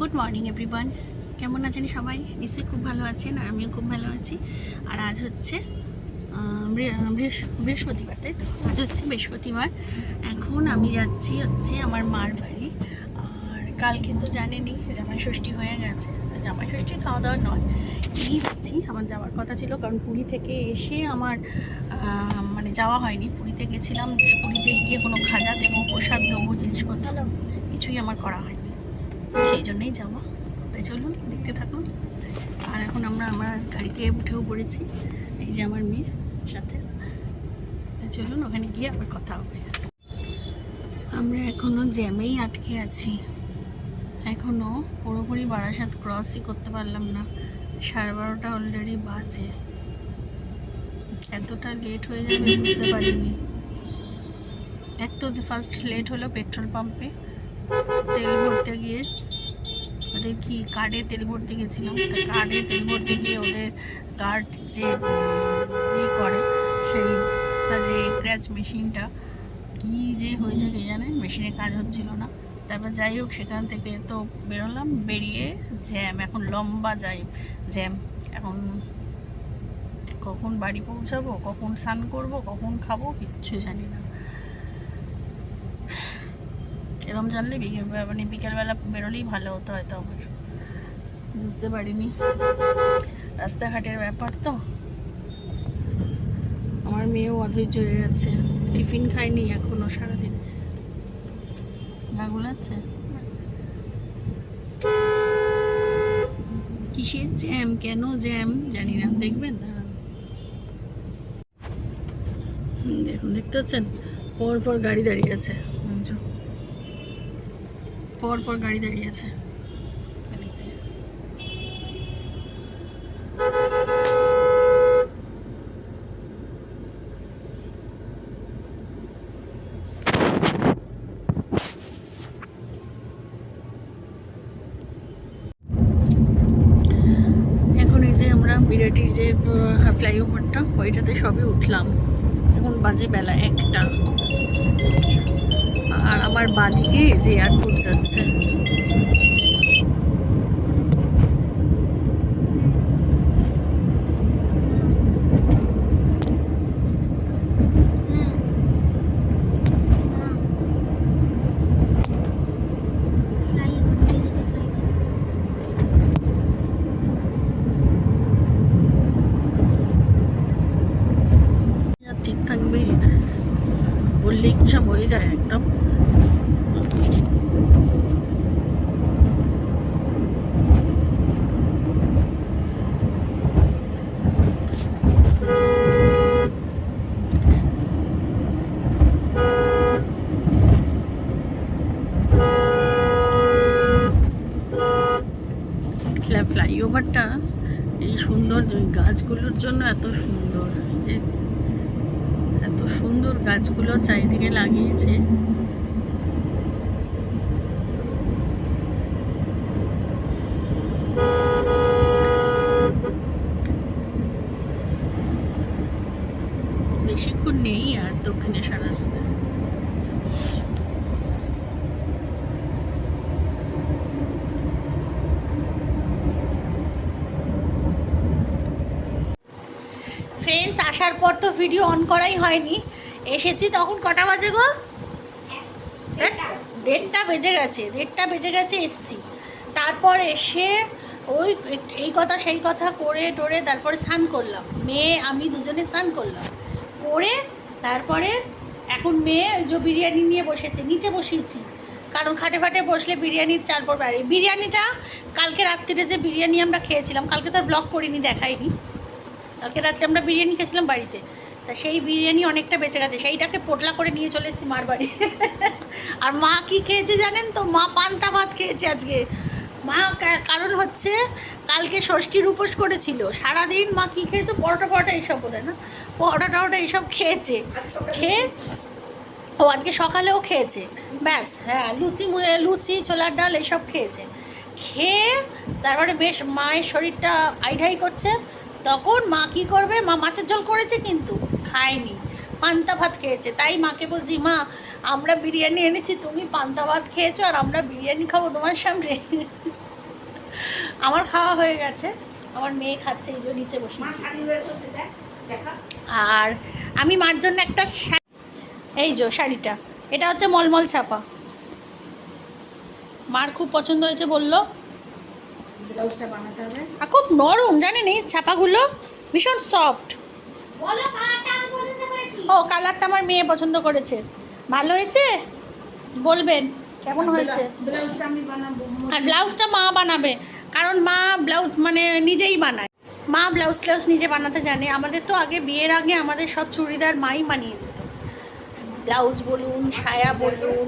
Good morning everyone কেমন আছেন সবাই? নিশ্চয়ই খুব ভালো আছেন আর আমিও খুব ভালো আছি। আর আজ হচ্ছে বৃহস্পতিবার, তাই তো? আজ হচ্ছে বৃহস্পতিবার। এখন আমি যাচ্ছি হচ্ছে আমার মার বাড়ি। আর কালকে তো জানেনি জামাই ষষ্ঠী হয়ে গেছে। জামাই ষষ্ঠী খাওয়া দাওয়া নয়, এই যাচ্ছি। আমার যাওয়ার কথা ছিল, কারণ পুরী থেকে এসে আমার মানে যাওয়া হয়নি। পুরীতে গেছিলাম যে পুরীতে গিয়ে কোনো খাজা দেবো, প্রসাদ দেবো, জিনিসপত্র কিছুই আমার করা হয়নি। সেই জন্যই যাওয়া। তাই চলুন, দেখতে থাকুন। আর এখন আমরা আমার গাড়িতে উঠেও পড়েছি, এই যে আমার মেয়ে সাথে। তাই চলুন, ওখানে গিয়ে আবার কথা হবে। আমরা এখনও জ্যামেই আটকে আছি। এখনও পুরোপুরি বারাসাত ক্রসই করতে পারলাম না। সাড়ে বারোটা অলরেডি বাজে। এতটা লেট হয়ে যাবে বুঝতে পারিনি। এক তো ফার্স্ট লেট হলো পেট্রোল পাম্পে তেল ভরতে গিয়ে ওদের কি কার্ডে তেল ভরতে গেছিলাম? তো কার্ডে তেল ভরতে গিয়ে ওদের কার্ড যে ইয়ে করে, সেই সাথে ক্র্যাচ মেশিনটা কী যে হয়েছে কে জানে? মেশিনে কাজ হচ্ছিল না। তারপর যাই হোক, সেখান থেকে তো বেরোলাম, বেরিয়ে জ্যাম এখন লম্বা যাই জ্যাম এখন কখন বাড়ি পৌঁছাবো, কখন স্নান করব, কখন খাব, কিচ্ছু জানি না। এরম জানলে মানে বিকেলবেলা বেরোলেই ভালো হতো হয়তো আমার। বুঝতে পারিনি। রাস্তাঘাটের ব্যাপার তো। আমার মেয়েও অধৈর্য হয়ে গেছে। টিফিন খায়নি এখনও সারাদিন। লাগুলাচ্ছে কিসের জ্যাম? কেন জ্যাম? জানি না। দেখবেন? দাঁড়ান। দেখুন, দেখতে পাচ্ছেন? পর পর গাড়ি দাঁড়িয়ে আছে? পর পর গাড়ি দাঁড়িয়ে আছে বিরাটির যে ফ্লাইওভারটা ওইটাতে সবে উঠলাম। এখন বাজে বেলা একটা। আমার বাঁদিকে যে এয়ারপোর্ট যাচ্ছে যা ঠিক থাকবে বললেই কি সব হয়ে যায় একদম ফ্লাইওভারটা এই সুন্দর ওই গাছগুলোর জন্য এত সুন্দর যে এত সুন্দর গাছগুলো চারিদিকে লাগিয়েছে বেশিক্ষণ নেই আর দক্ষিণেশ্বর আসতে ফ্রেন্ডস আসার পর তো ভিডিও অন করাই হয়নি। এসেছি তখন কটা বাজে গো? দেড়টা বেজে গেছে, দেড়টা বেজে গেছে এসছি। তারপর এসে ওই এই কথা সেই কথা করে টোরে তারপরে স্নান করলাম। মেয়ে, আমি দুজনে স্নান করলাম। করে তারপরে এখন মেয়ে ওই যে বিরিয়ানি নিয়ে বসেছে, নিচে বসিয়েছি। কারণ খাটে ফাটে বসলে বিরিয়ানির চারপর বাড়ি বিরিয়ানিটা কালকে রাত্রিরে যে বিরিয়ানি আমরা খেয়েছিলাম, কালকে তো আর ব্লগ করিনি, দেখাইনি। কালকে রাত্রে আমরা বিরিয়ানি খেয়েছিলাম বাড়িতে। তা সেই বিরিয়ানি অনেকটা বেঁচে গেছে। সেইটাকে পোটলা করে নিয়ে চলে এসেছি মার বাড়ি। আর মা কি খেয়েছে জানেন তো? মা পান্তা ভাত খেয়েছে আজকে। মা কারণ হচ্ছে কালকে ষষ্ঠীর উপোস করেছিল। সারাদিন মা কি খেয়েছে? পরোটা পরোটা এইসব বোধ না? পরোটা টরোটা এইসব খেয়েছে। খেয়ে ও আজকে সকালেও খেয়েছে। ব্যাস হ্যাঁ লুচি লুচি ছোলার ডাল এইসব খেয়েছে। খেয়ে তারপরে বেশ মায়ের শরীরটা আইঢাই করছে। তখন মা কি করবে? মা মাছের ঝোল করেছে কিন্তু, খায়নি। পান্তা ভাত খেয়েছে। তাই মাকে বলছি, মা, আমরা বিরিয়ানি এনেছি, তুমি পান্তা ভাত খেয়েছো আর আমরা বিরিয়ানি খাব তোমার সামনে। আমার খাওয়া হয়ে গেছে। আমার মেয়ে খাচ্ছে, এই যে নিচে দেখা আর আমি মার জন্য একটা এই যে শাড়িটা, এটা হচ্ছে মলমল ছাপা। মার খুব পছন্দ হয়েছে বলল ব্লাউজটা বানাতে হবে। আর খুব নরম জানেন এই ছাপাগুলো? ভীষণ সফট ও কালারটা আমার মেয়ে পছন্দ করেছে। ভালো হয়েছে? বলবেন কেমন হয়েছে? ব্লাউজটা আমি বানাবো আর ব্লাউজটা মা বানাবে কারণ মা ব্লাউজ মানে নিজেই বানায়। মা ব্লাউজ ট্লাউজ নিজে বানাতে জানে। আমাদের তো আগে বিয়ের আগে আমাদের সব চুড়িদার মাই বানিয়ে দিত। ব্লাউজ বলুন সায়া বলুন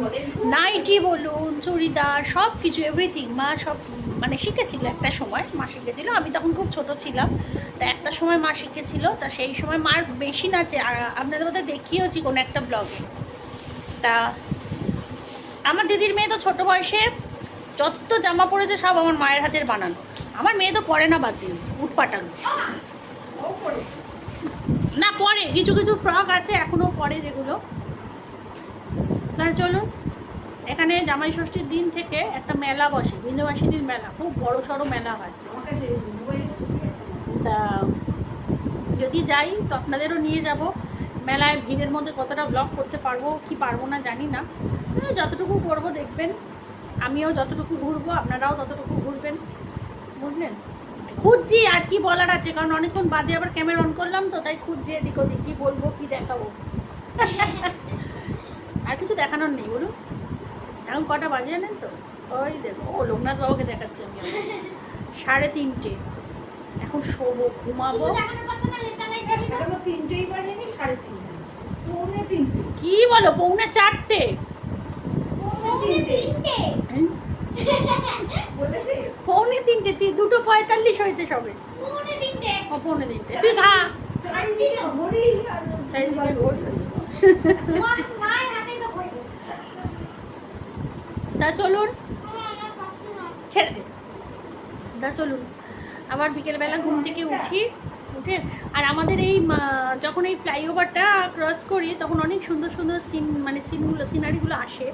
নাইটি বলুন চুড়িদার সব কিছু এভরিথিং মা সব মানে শিখেছিল একটা সময়, মা শিখেছিল। আমি তখন খুব ছোট ছিলাম, তা একটা সময় মা শিখেছিল, তা সেই সময় মার মেশিন আছে আপনাদের মধ্যে দেখিয়েওছি কোনো একটা ব্লগে তা আমার দিদির মেয়ে তো ছোট বয়সে যত জামা পড়েছে সব আমার মায়ের হাতের বানানো। আমার মেয়ে তো পরে না বাদ দিন উঠ পাটানো। না, পরে। কিছু কিছু ফ্রক আছে এখনও পরে যেগুলো। তাহলে চলুন। এখানে জামাই ষষ্ঠীর দিন থেকে একটা মেলা বসে বিন্দুবাসিনীর মেলা, খুব বড় সড়ো মেলা হয়। তা যদি যাই তো আপনাদেরও নিয়ে যাব। মেলায় ভিড়ের মধ্যে কতটা ব্লগ করতে পারব, কি পারব না জানি না। যতটুকু করব দেখবেন, আমিও যতটুকু ঘুরবো, আপনারাও ততটুকু ঘুরবেন। বুঝলেন? খুঁজছি আর কি বলার আছে, কারণ অনেকক্ষণ বাদে আবার ক্যামেরা অন করলাম তো, তাই খুঁজছি এদিক ওদিক, কী বলব, কী দেখাবো। আর কিছু দেখানোর নেই, বলুন। এখন কটা বাজে জানেন তো? ওই দেখো ও লোকনাথ বাবুকে দেখাচ্ছি আমি সাড়ে তিনটে। এখন শোবো ঘুমাবো। তিনটেই বাজেনি সাড়ে তিনটে। পৌনে তিনটে। কি বলো পৌনে চারটে? পৌনে তিনটে। দুটো পঁয়তাল্লিশ হয়েছে সবে। পৌনে তিনটে। ও পৌনে তিনটে। তুই খা। চারিদিকে ঘড়ি চারিদিকে। মা- মায়ের হাতে তো পড়ে গেছে তা চলুন। ছেড়ে দে। তা চলুন। আবার বিকেলবেলা ঘুম থেকে উঠি উঠে। আর আমাদের এই যখন এই ফ্লাইওভারটা ক্রস করি তখন অনেক সুন্দর সুন্দর সিন মানে সিনগুলো সিনারিগুলো আসে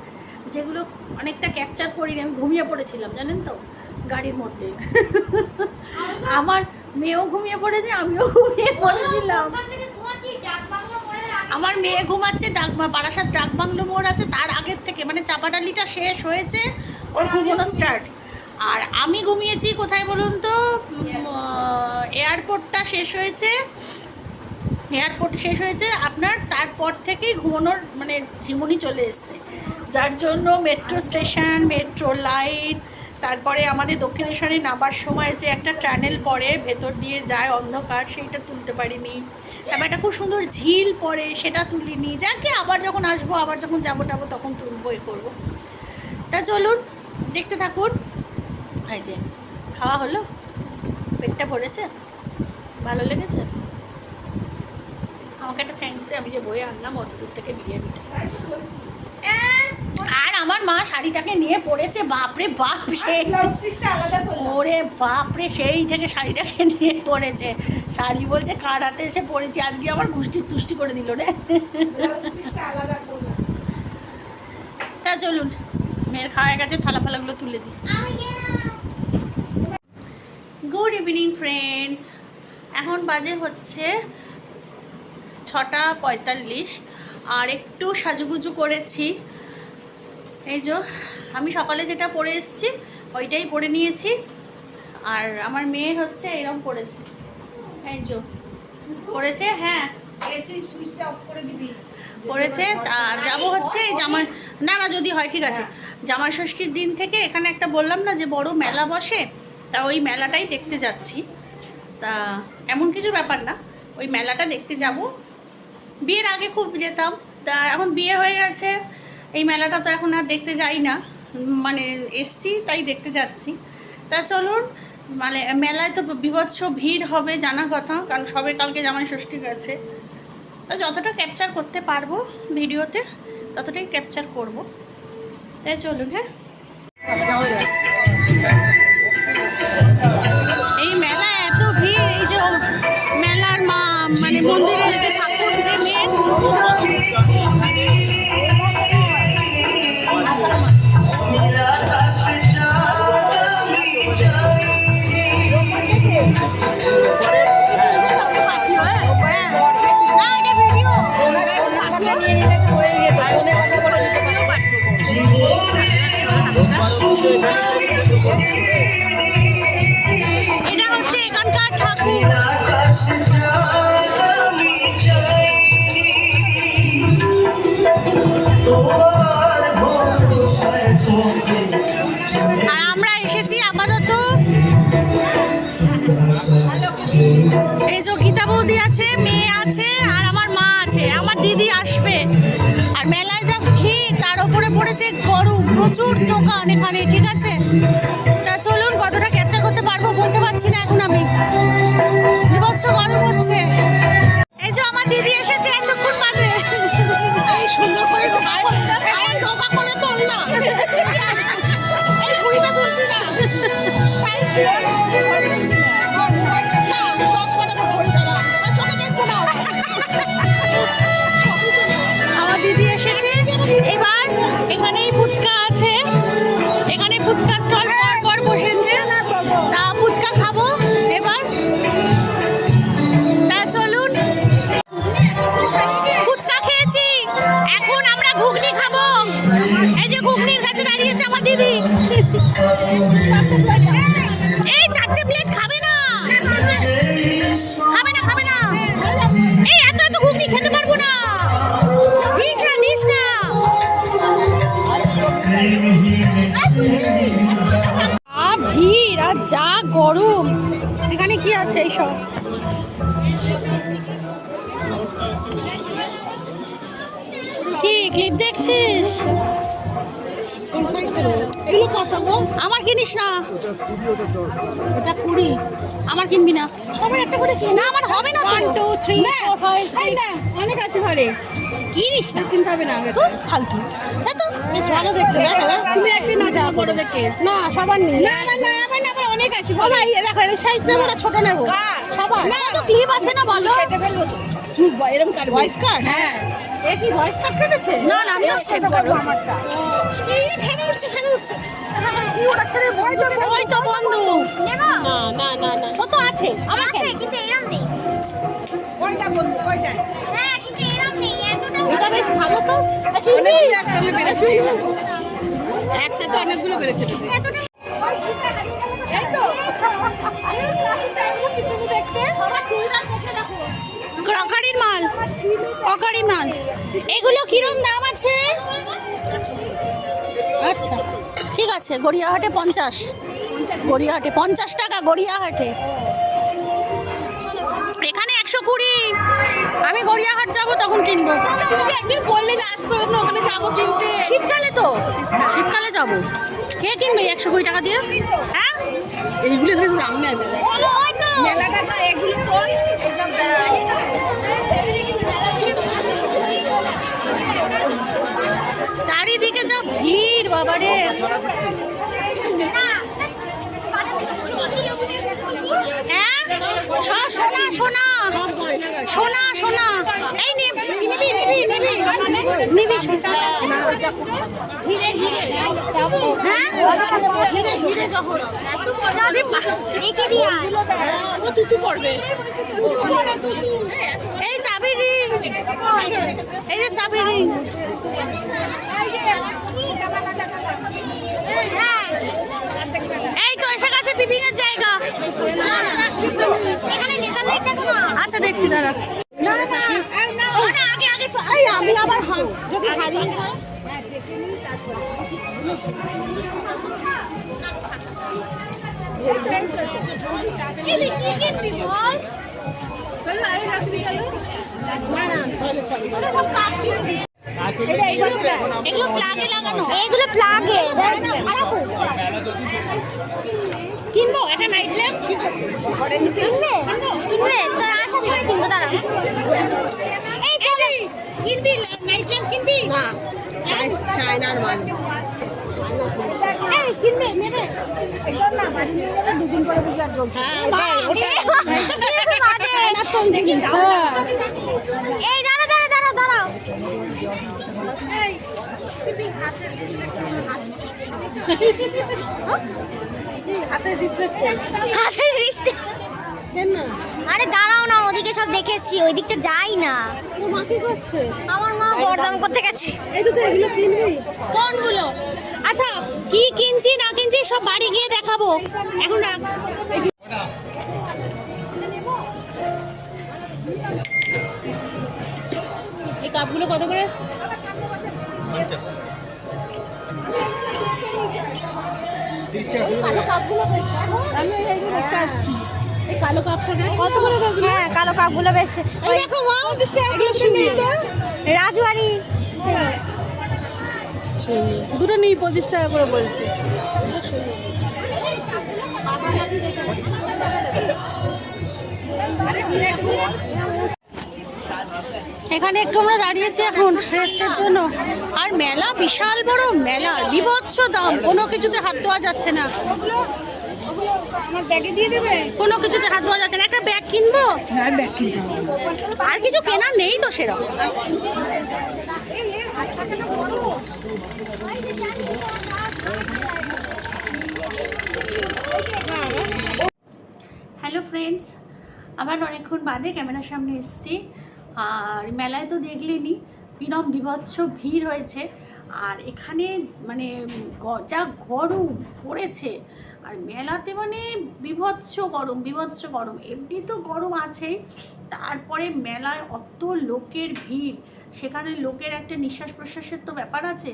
যেগুলো অনেকটা ক্যাপচার করি আমি ঘুমিয়ে পড়েছিলাম জানেন তো? গাড়ির মধ্যে। আমার মেয়েও ঘুমিয়ে পড়েছে আমিও ঘুমিয়ে পড়েছিলাম। আমার মেয়ে ঘুমাচ্ছে ডাক বারাসাত ডাক বাংলো মোড় আছে তার আগের থেকে। মানে চাপাডালিটা শেষ হয়েছে ওর ঘুমোনো স্টার্ট আর আমি ঘুমিয়েছি কোথায় বলুন তো? এয়ারপোর্টটা শেষ হয়েছে। এয়ারপোর্ট শেষ হয়েছে আপনার তারপর থেকেই ঘুমানোর মানে ঝিমুনি চলে এসছে। যার জন্য মেট্রো স্টেশন মেট্রো লাইট তারপরে আমাদের দক্ষিণেশ্বরে নামার সময় যে একটা টানেল পড়ে ভেতর দিয়ে যায় অন্ধকার সেইটা তুলতে পারিনি। তারপর একটা খুব সুন্দর ঝিল পড়ে, সেটা তুলিনি যাকে আবার যখন আসব, আবার যখন যাব টাবো, তখন তুলবো, এ করব। তা চলুন, দেখতে থাকুন। এই যে, খাওয়া হলো? পেটটা ভরেছে? ভালো লেগেছে? আমাকে একটা থ্যাঙ্কস দে, আমি যে বয়ে আনলাম, অত দূর থেকে বিরিয়ানিটা। বলছি আর আমার মা শাড়িটাকে নিয়ে পড়েছে বাপরে বাপ সেই ওরে বাপরে সেই থেকে শাড়িটাকে নিয়ে পড়েছে। শাড়ি বলছে কার হাতে এসে পড়েছি? আজকে আমার গুষ্টি তুষ্টি করে দিল রে। তা চলুন মেয়ের খাওয়া গেছে থালা ফালাগুলো তুলে দিই। গুড ইভিনিং ফ্রেন্ডস এখন বাজে হচ্ছে ছটা পঁয়তাল্লিশ আর একটু সাজুগুজু করেছি। এই যে আমি সকালে যেটা পরে এসেছি ওইটাই পরে নিয়েছি। আর আমার মেয়ে হচ্ছে এরকম পড়েছে এই যে পড়েছে হ্যাঁ। এসি সুইচটা অফ করে দিবি। পড়েছে তা যাব হচ্ছে এই জামাই না না যদি হয় ঠিক আছে। জামাই ষষ্ঠীর দিন থেকে এখানে একটা বললাম না যে বড় মেলা বসে তা ওই মেলাটাই দেখতে যাচ্ছি। তা এমন কিছু ব্যাপার না ওই মেলাটা দেখতে যাব। বিয়ের আগে খুব যেতাম তা এখন বিয়ে হয়ে গেছে এই মেলাটা তো এখন আর দেখতে যাই না। মানে এসছি, তাই দেখতে যাচ্ছি। তা চলুন মানে মেলায় তো বিভৎস ভিড় হবে, জানা কথা, কারণ সবে কালকে জামাই ষষ্ঠী গেছে। তা যতটা ক্যাপচার করতে পারব ভিডিওতে, ততটাই ক্যাপচার করব। তাই চলুন হ্যাঁ? এই মেলা এত ভিড়, এই যে মেলার মা মানে মন্দিরে যে ঠাকুর, যে মেন এটা হচ্ছে এখানকার ঠাকুর। আর আমরা এসেছি আপাতত এই যে বৌদি আছে, মেয়ে আছে, আর আমার মা আছে, আমার দিদি আসবে। আর মেলায় যা ভিড়, তার উপরে পড়েছে গরম প্রচুর দোকান এখানে ঠিক আছে? কিনিস না? এটা কুড়ি। আমার কিনবি না। সবার একটা করে কিন। না আমার হবে না one two three four five অনেক আছে ঘরে। কিনিস না। কিনতে হবে না তো। ফালতু। যা তো। বেশ ভালো দেখতে দেখো তুমি একটি না দাও বড় দেখে। না সবার নেই। না না না আমার না আমার অনেক আছে ও ভাই দেখো এই সাইজ নেব না ছোট নেব। সবার। না তো ক্লিপ আছে না বলো? কেটে ফেলব তো। এরকম কাট ভয়েস কাট হ্যাঁ। এ কি ভয়েস কাট কেটেছে? না, না, আমি ছোট কাটবো আমারটা ফেনে উঠছে ফেনে উঠছে। কি ওড়াচ্ছে রে ভয় ধরে ওই তো বন্ধু। না না না না। তো তো আছে আমার আছে কিন্তু এরম নেই। ওইটা বন্ধু ওইটা হ্যাঁ কিন্তু এরম নেই এতটা এটা বেশ ভালো তো। অনেক একসাথে বেড়েছে একসাথে অনেকগুলো বেড়েছে এতটা এই তো। শুধু দেখতে আমার চুড়িদার দেখে দেখো ক্রকারির মাল ক্রকারি মাল। এগুলো কিরম দাম আছে? আচ্ছা ঠিক আছে গড়িয়াহাটে পঞ্চাশ। গড়িয়াহাটে পঞ্চাশ টাকা গড়িয়াহাটে। এখানে একশো কুড়ি। আমি গড়িয়াহাট যাব তখন কিনবো। একদিন বললে যে আসবে ওখানে ওখানে যাব কিনতে? শীতকালে তো? শীতকালে। যাব। কে কিনবে একশো কুড়ি টাকা দিয়ে? হ্যাঁ? এইগুলো তো। মেলাটা তো এগুলো তোল এইসব চারিদিকে যা ভিড় বাবারে সব সোনা সোনা সোনা সোনা এই নিবি নিবি নিবি নিবি। এই চাবি রিং। এই যে চাবি রিং হ্যাঁ এই তো এসে গেছে পিপিং এর জায়গা এখানে লেজার লাইট দেখো না আচ্ছা দেখছি দাঁড়া আগে আগে চ- এই আমি আবার যদি হারিয়ে হয় এগুলো প্লাগে লাগানো এইগুলো প্লাগে কিনবো? এটা নাইট ল্যাম্প কিনবে? কিনবে? তো আসার সময় কিনবো দাঁড়া। এই চলে। কিনবি? নাইট ল্যাম্প কিনবি? চায়নার মাল এই কিনবে নেবে। দুদিন পরে বুঝি আর জ্বলছে। এই দাঁড়া দাঁড়া দাঁড়া দাঁড়াও হাতের ডিসপ্লে হাতের কেন? না আরে দাঁড়াও না ওদিকে সব দেখেছি ওই দিকটা যাই না। তোর মা কি করছে? আমার মা দরদাম করতে গেছে। এই তো তো এগুলো কিনবি। কোনগুলো? আচ্ছা কি কিনছি না কিনছি সব বাড়ি গিয়ে দেখাবো। এখন রাখ। এই কাপগুলো কত করে? কালো দেখ কত করে হ্যাঁ কালো কাপগুলো? বেশ। রাজবাড়ি দুটো নেই পঁচিশ টাকা করে বলছে। এখানে একটু আমরা দাঁড়িয়েছি এখন রেস্টের জন্য। আর মেলা বিশাল বড় মেলা, বিভৎস দাম। কোনো কিছুতে হাত দেওয়া যাচ্ছে না। কোনো কিছুতে হাত যাচ্ছে না। একটা ব্যাগ কিনবো? আর কিছু নেই তো সেরকম। হ্যালো ফ্রেন্ডস আবার অনেকক্ষণ বাদে ক্যামেরার সামনে এসেছি। আর মেলায় তো দেখলেনি বিনম বিভৎস ভিড় হয়েছে। আর এখানে মানে যা গরম পড়েছে, আর মেলাতে মানে বিভৎস গরম বিভৎস গরম। এমনি তো গরম আছেই, তারপরে মেলায় অত লোকের ভিড়, সেখানে লোকের একটা নিঃশ্বাস প্রশ্বাসের তো ব্যাপার আছে।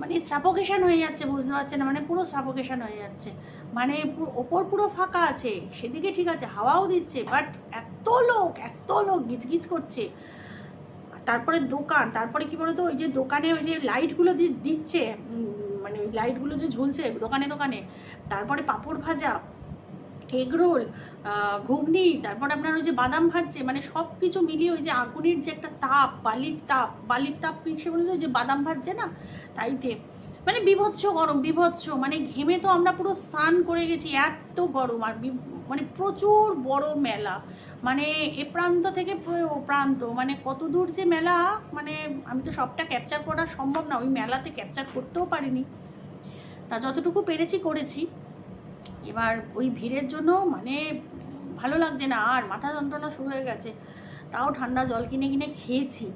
মানে সাফোকেশন হয়ে যাচ্ছে, বুঝতে পারছেন মানে পুরো সাফোকেশন হয়ে যাচ্ছে। মানে ওপর পুরো ফাঁকা আছে, সেদিকে ঠিক আছে, হাওয়াও দিচ্ছে বাট এত লোক এত লোক গিজগিজ করছে। তারপরে দোকান, তারপরে কি বলতো, ওই যে দোকানে ওই যে লাইটগুলো দিচ্ছে মানে ওই লাইটগুলো যে ঝুলছে দোকানে দোকানে, তারপরে পাঁপড় ভাজা এগরোল ঘুগনি, তারপর আপনার ওই যে বাদাম ভাজছে মানে সব কিছু মিলিয়ে ওই যে আগুনের যে একটা তাপ, বালির তাপ বালির তাপ সে বলে ওই যে বাদাম ভাজছে না, তাইতে মানে বিভৎস গরম, বিভৎস মানে ঘেমে তো আমরা পুরো স্নান করে গেছি, এত গরম, আর মানে প্রচুর বড় মেলা। মানে এ প্রান্ত থেকে ও প্রান্ত মানে কত দূর যে মেলা মানে আমি তো সবটা ক্যাপচার করা সম্ভব না, ওই মেলাতে ক্যাপচার করতেও পারিনি। তা যতটুকু পেরেছি করেছি। এবার ওই ভিড়ের জন্য মানে ভালো লাগছে না, আর মাথা যন্ত্রণা শুরু হয়ে গেছে। তাও ঠান্ডা জল কিনে কিনে খেয়েছি।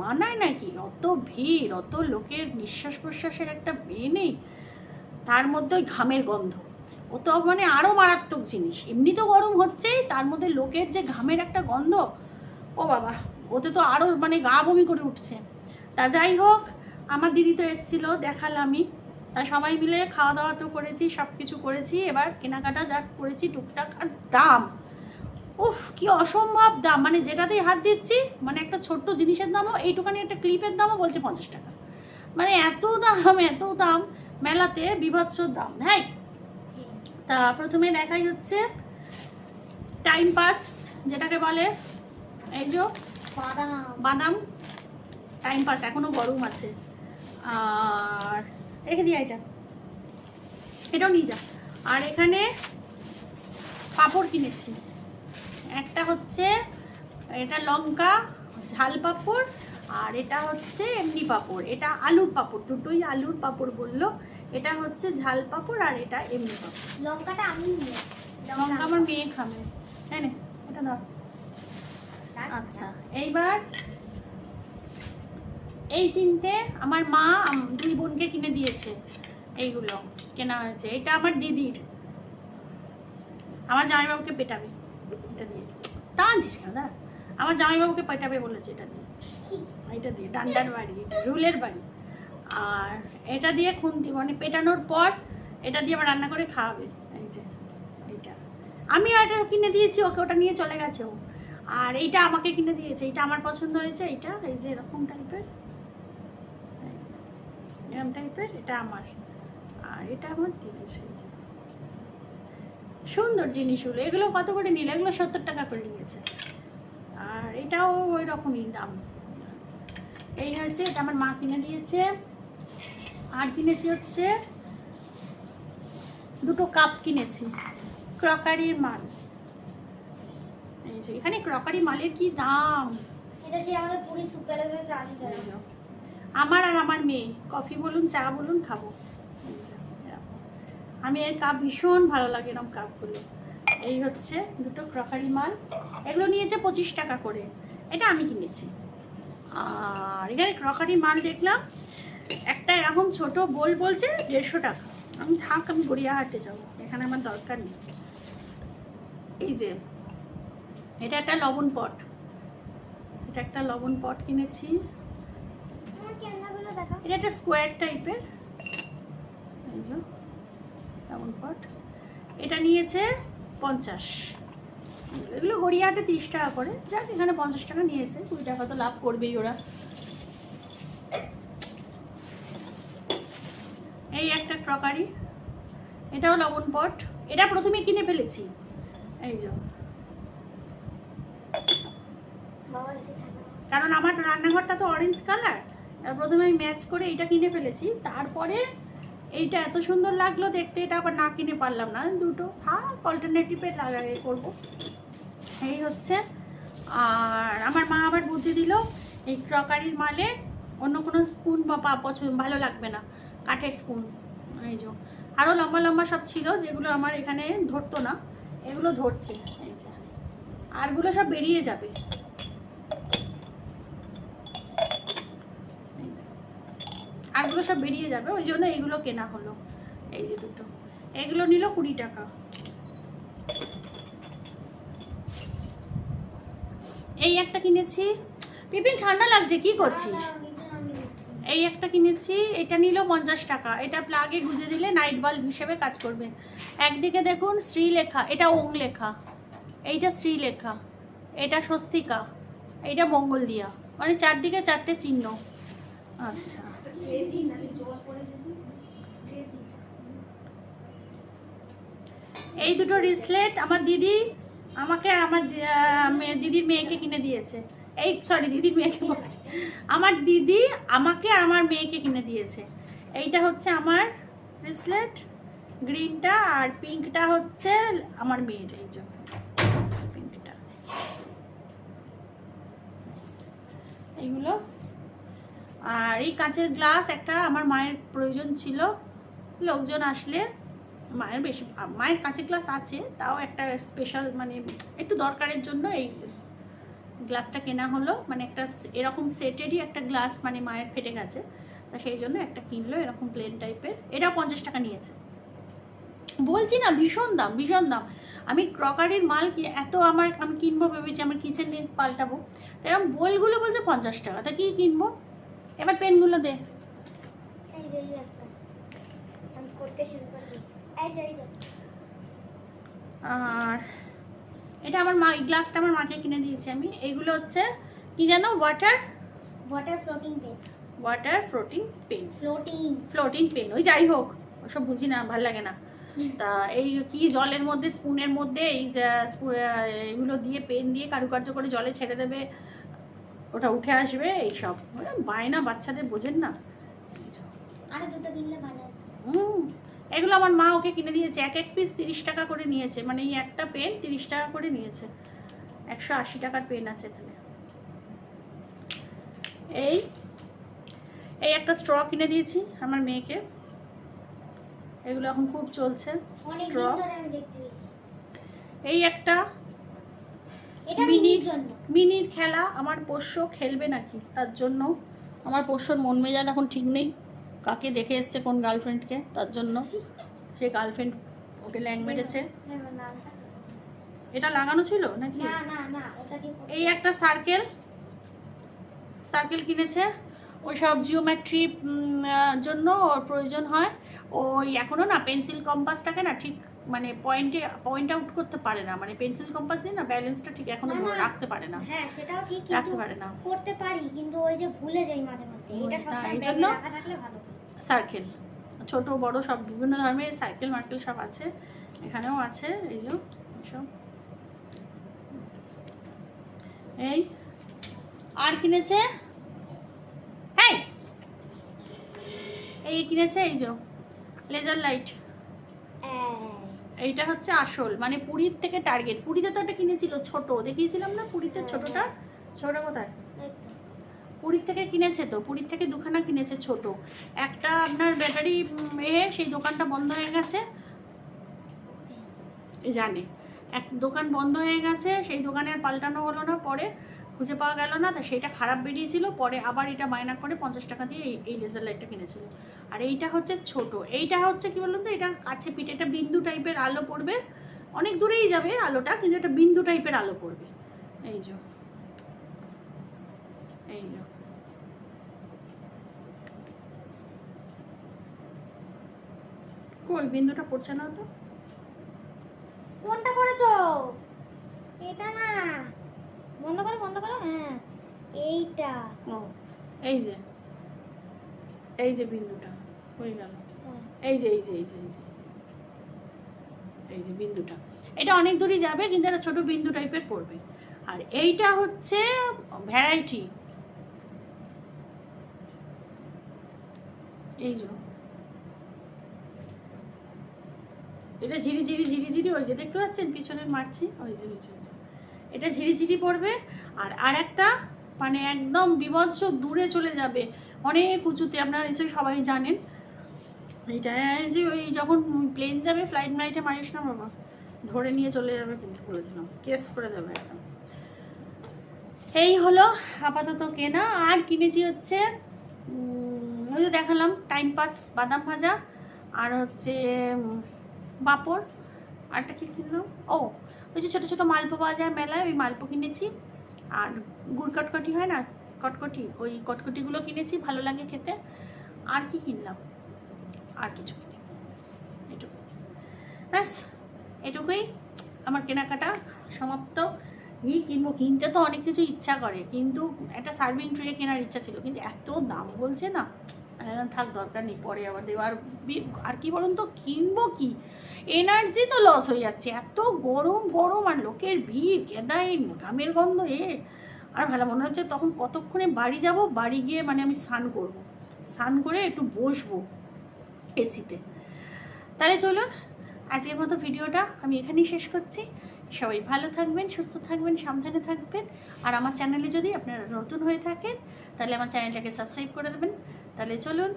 মানায় নাকি? অত ভিড়, অত লোকের নিঃশ্বাস প্রশ্বাসের একটা বে নেই। তার মধ্যে ওই ঘামের গন্ধ। ও তো মানে আরও মারাত্মক জিনিস। এমনি তো গরম হচ্ছেই, তার মধ্যে লোকের যে ঘামের একটা গন্ধ, ও বাবা, ওতে তো আরও মানে গা বমি করে উঠছে। তা যাই হোক, আমার দিদি তো এসেছিল দেখালামই তা সবাই মিলে খাওয়া দাওয়া তো করেছি সব কিছু করেছি। এবার কেনাকাটা যা করেছি, টুকটাক আর দাম। উফ, কি অসম্ভব দাম। মানে যেটাতেই হাত দিচ্ছি মানে একটা ছোট্ট জিনিসের দামও এইটুখানি একটা ক্লিপের দামও বলছে পঞ্চাশ টাকা। মানে এত দাম এত দাম, মেলাতে বিভৎস দাম হ্যাঁ? তা প্রথমে দেখাই হচ্ছে টাইম পাস যেটাকে বলে এই যে বাদাম। বাদাম। টাইম পাস এখনও গরম আছে। আর রেখে দিই এটা। এটাও নিয়ে যা। আর এখানে পাঁপড় কিনেছি। একটা হচ্ছে এটা লঙ্কা ঝাল পাঁপড় আর এটা হচ্ছে এমনি পাঁপড়। এটা আলুর পাঁপড় দুটোই আলুর পাঁপড় বলল। এটা হচ্ছে ঝাল পাঁপড় আর এটা এমনি পাঁপড়। লঙ্কাটা আমি লঙ্কা আমার মেয়ে খাবে। তাই না? এটা দাও আচ্ছা। এইবার এই তিনটে আমার মা দুই বোনকে কিনে দিয়েছে এইগুলো কেনা হয়েছে। এটা আমার দিদির। আমার জামাইবাবুকে পেটাবে এটা দিয়ে। টানছিস কেন? দাঁড়া। আমার জামাইবাবুকে পেটাবে বলেছে এটা দিয়ে। এটা দিয়ে ডান্ডার বাড়ি এটা রুলের বাড়ি। আর এটা দিয়ে খুন্তি মানে পেটানোর পর এটা দিয়ে আবার রান্না করে খাওয়াবে। এই যে, এইটা। আমি এটা কিনে দিয়েছি, ওকে ওটা নিয়ে চলে গেছে ও। আর এইটা আমাকে কিনে দিয়েছে এটা আমার পছন্দ হয়েছে, এইটা, এই যে এরকম টাইপের এরকম টাইপের এটা আমার। আর এটা আমার দিদির। সুন্দর জিনিসগুলো, এগুলো কত করে নিল? এগুলো সত্তর টাকা করে নিয়েছে। আর এটাও ওই রকমই দাম। এই হয়েছে এটা আমার মা কিনে দিয়েছে। আর কিনেছি হচ্ছে দুটো কাপ কিনেছি। ক্রকারির মাল। এখানে ক্রকারি মালের কি দাম? এটা সেই আমাদের পুরি সুপ প্যালেসে চা দিতে আমার আর আমার মেয়ে কফি বলুন চা বলুন খাব। আমি এর কাপ ভীষণ ভালো লাগে এরকম কাপগুলো। এই হচ্ছে দুটো ক্রকারি মাল। এগুলো নিয়েছে পঁচিশ টাকা করে। এটা আমি কিনেছি। আর এখানে ক্রকারি মাল দেখলাম একটা এরকম ছোট বোল বলছে দেড়শো টাকা। আমি থাক আমি গড়িয়াহাটে যাব। এখানে আমার দরকার নেই। এই যে এটা একটা লবণ পট। এটা একটা লবণ পট কিনেছি। এটা একটা স্কোয়ার টাইপের। এই যে লবণ পট। এটা নিয়েছে পঞ্চাশ। এগুলো গড়িয়াহাটে তিরিশ টাকা করে। যাক এখানে পঞ্চাশ টাকা নিয়েছে। কুড়ি টাকা তো লাভ করবেই ওরা। এই একটা ক্রকারি। এটাও লবণ পট। এটা প্রথমে কিনে ফেলেছি। এই যে। কারণ আমার রান্নাঘরটা তো অরেঞ্জ কালার প্রথমে আমি ম্যাচ করে এইটা কিনে ফেলেছি। তারপরে এইটা এত সুন্দর লাগল দেখতে এটা আবার না কিনে পারলাম না। দুটো। থাক অল্টারনেটিভে লাগাই করব। এই হচ্ছে। আর আমার মা আবার বুদ্ধি দিল এই ক্রকারির মালে অন্য কোনো স্পুন বা পা পছন্দ ভালো লাগবে না। কাঠের স্পুন এই যে আরও লম্বা লম্বা সব ছিল, যেগুলো আমার এখানে ধরতো না, এগুলো ধরছে, এই যে। আরগুলো সব বেরিয়ে যাবে। আরগুলো সব বেরিয়ে যাবে, ওই জন্য এইগুলো কেনা হলো, এই যে দুটো। এগুলো নিল কুড়ি টাকা। এই একটা কিনেছি। পিপিন ঠান্ডা লাগছে, কি করছিস? এই একটা কিনেছি, এটা নিল পঞ্চাশ টাকা। এটা প্লাগে গুঁজে দিলে নাইট বাল্ব হিসেবে কাজ করবে। একদিকে দেখুন শ্রীলেখা, এটা ওং লেখা এইটা শ্রীলেখা, এটা স্বস্তিকা, এইটা মঙ্গল দিয়া মানে চারদিকে চারটে চিহ্ন। আচ্ছা। এই দুটো রিসলেট আমার দিদি আমাকে, আমার দিদির মেয়েকে কিনে দিয়েছে। এই সরি দিদির মেয়েকে বলছি। আমার দিদি আমাকে আর আমার মেয়েকে কিনে দিয়েছে। এইটা হচ্ছে আমার রিসলেট গ্রিনটা আর পিঙ্কটা হচ্ছে আমার মেয়ের এই জন্য পিঙ্কটা এইগুলো। আর এই কাঁচের গ্লাস একটা আমার মায়ের প্রয়োজন ছিল। লোকজন আসলে মায়ের বেশি, মায়ের কাঁচের গ্লাস আছে, তাও একটা স্পেশাল মানে একটু দরকারের জন্য এই গ্লাসটা কেনা হলো মানে একটা এরকম সেটেরই একটা গ্লাস মানে মায়ের ফেটে গেছে তা সেই জন্য একটা কিনলো এরকম প্লেন টাইপের এটাও পঞ্চাশ টাকা নিয়েছে। বলছি না ভীষণ দাম ভীষণ দাম। আমি ক্রকারির মাল কি এত আমার আমি কিনবো ভেবেছি আমার কিচেন পাল্টাবো। তো এরকম বোলগুলো বলছে পঞ্চাশ টাকা তা কি কিনবো? এবার পেনগুলো দে। আর এটা আমার মা গ্লাসটা আমার মাকে কিনে দিয়েছি আমি। এইগুলো হচ্ছে কি জানো? Water water floating pen water floating pen floating floating pen ওই যাই হোক ওসব বুঝি না ভালো লাগে না। তা এই কি জলের মধ্যে স্পুনের মধ্যে এই এগুলো দিয়ে পেন দিয়ে কারুকার্য করে জলে ছেড়ে দেবে ওটা উঠে আসবে এইসব। বায়না বাচ্চাদের বোঝেন না। আরে দুটো কিনলে ভালো। হুম। এগুলো আমার মা ওকে কিনে দিয়েছে। এক এক পিস তিরিশ টাকা করে নিয়েছে। মানে এই একটা পেন তিরিশ টাকা করে নিয়েছে। একশো আশি টাকার পেন আছে এখানে। এই এই একটা স্ট্র কিনে দিয়েছি আমার মেয়েকে। এগুলো এখন খুব চলছে। স্ট্র এই একটা মিনির মিনির খেলা। আমার পোষ্য খেলবে নাকি? তার জন্য। আমার পোষ্যর মন মেজাজ এখন ঠিক নেই। কাকে দেখে এসছে কোন গার্লফ্রেন্ডকে? তার জন্য। সে গার্লফ্রেন্ড ওকে ল্যাং মেরেছে। এটা লাগানো ছিল নাকি? এই একটা সার্কেল। সার্কেল কিনেছে। ওই সব জিওমেট্রি জন্য ওর প্রয়োজন হয়। ওই এখনও না পেন্সিল কম্পাসটাকে না ঠিক মানে পয়েন্টে পয়েন্ট আউট করতে পারে না। মানে পেন্সিল কম্পাস দিয়ে না ব্যালেন্সটা ঠিক এখনও। রাখতে পারে না। হ্যাঁ সেটাও ঠিক রাখতে পারে না। করতে পারি কিন্তু ওই যে ভুলে যাই মাঝে মধ্যে। এটা সবসময় রাখা থাকলে ভালো সার্কেল। ছোট, বড় সব বিভিন্ন ধরনের সাইকেল মার্কেল সব আছে। এখানেও আছে, এই যে সব। এই, আর কিনেছে? এই এই কিনেছে, এই যে, লেজার লাইট। হ্যাঁ। এইটা হচ্ছে আসল মানে পুরীর থেকে টার্গেট। পুরীতে তো একটা কিনেছিল ছোট, দেখিয়েছিলাম না পুরীতে ছোটটা? ছোটটা কোথায়। পুরীর থেকে কিনেছে তো, পুরীর থেকে দুখানা কিনেছে ছোট। একটা আপনার ব্যাটারি এ, সেই দোকানটা বন্ধ হয়ে গেছে। জানে। এক দোকান বন্ধ হয়ে গেছে, সেই দোকানে পাল্টানো হলো না, পরে খুঁজে পাওয়া গেল না, তা সেটা খারাপ বেরিয়েছিল, পরে আবার এটা বায়না করে পঞ্চাশ টাকা দিয়ে এই এই লেজার লাইটটা কিনেছিল। আর এইটা হচ্ছে ছোট। এইটা হচ্ছে কি বলুন তো, এটা কাছে পিঠে একটা বিন্দু টাইপের আলো পড়বে। অনেক দূরেই যাবে আলোটা, কিন্তু একটা বিন্দু টাইপের আলো পড়বে। এই যে। এই যে। কই বিন্দুটা পড়ছে না তো। কোনটা করেছ এটা না। বন্ধ করো বন্ধ করো হ্যাঁ। এইটা। ও এই যে। এই যে বিন্দুটা হয়ে গেল। হ্যাঁ। এই যে এই যে এই যে এই যে। এই যে বিন্দুটা। এটা অনেক দূরই যাবে কিন্তু একটা ছোট বিন্দু টাইপের পড়বে। আর এইটা হচ্ছে ভ্যারাইটি এই যে। এটা ঝিরি ঝিরি ঝিরি ঝিরি ওই যে দেখতে পাচ্ছেন পিছনের মারছি, ওই যে ওই যে এটা ঝিরি ঝিরি পড়বে আর আর একটা মানে একদম বিভৎস দূরে চলে যাবে, অনেক উঁচুতে, আপনারা নিশ্চয়ই সবাই জানেন। এইটা যে ওই যখন প্লেন যাবে ফ্লাইট মাইটে মারিস না বাবা, ধরে নিয়ে চলে যাবে কিন্তু বলে দিলাম, কেস করে দেবে একদম। এই হলো আপাতত কেনা, আর কিনেছি হচ্ছে ওই যে দেখালাম, টাইম পাস বাদাম ভাজা, আর হচ্ছে পাঁপড় আরটা কি কিনলাম? ও, ওই যে ছোটো ছোটো মালপো পাওয়া যায় মেলায়, ওই মালপো কিনেছি। আর গুড় কটকটি হয় না, কটকটি, ওই কটকটিগুলো কিনেছি, ভালো লাগে খেতে। আর কি কিনলাম? আর কিছু কিনে এটুকু ব্যাস, এটুকুই। আমার কেনাকাটা, সমাপ্ত। ই কিনবো, কিনতে তো অনেক কিছু ইচ্ছা করে, কিন্তু একটা সার্ভিং ট্রে কেনার ইচ্ছা ছিল, কিন্তু এত দাম বলছে না। থাক, দরকার নেই, পরে আবার দেবো। আর আর কি বলুন তো, কিনবো কি? এনার্জি তো লস হয়ে যাচ্ছে, এত গরম গরম, আর লোকের ভিড়, গেদাই ঘামের গন্ধ, এ। আর ভালো মনে হচ্ছে তখন কতক্ষণে বাড়ি যাব? বাড়ি গিয়ে মানে আমি স্নান করব। স্নান করে একটু বসবো এসিতে। তাহলে চলুন, আজকের মতো ভিডিওটা আমি এখানেই শেষ করছি। সবাই ভালো থাকবেন, সুস্থ থাকবেন, সাবধানে থাকবেন। আর আমার চ্যানেলে যদি আপনারা নতুন হয়ে থাকেন, তাহলে আমার চ্যানেলটাকে সাবস্ক্রাইব করে দেবেন। তাহলে চলুন।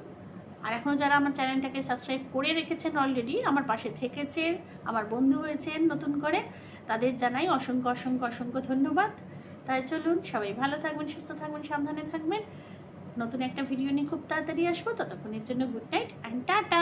আর এখনও যারা আমার চ্যানেলটাকে সাবস্ক্রাইব করে রেখেছেন অলরেডি আমার পাশে থেকেছেন, আমার বন্ধু হয়েছেন নতুন করে, তাদের জানাই অসংখ্য অসংখ্য অসংখ্য ধন্যবাদ। তাই চলুন, সবাই ভালো থাকবেন, সুস্থ থাকবেন, সাবধানে থাকবেন। নতুন একটা ভিডিও নিয়ে খুব তাড়াতাড়ি আসব, ততক্ষণের জন্য গুড নাইট অ্যান্ড টাটা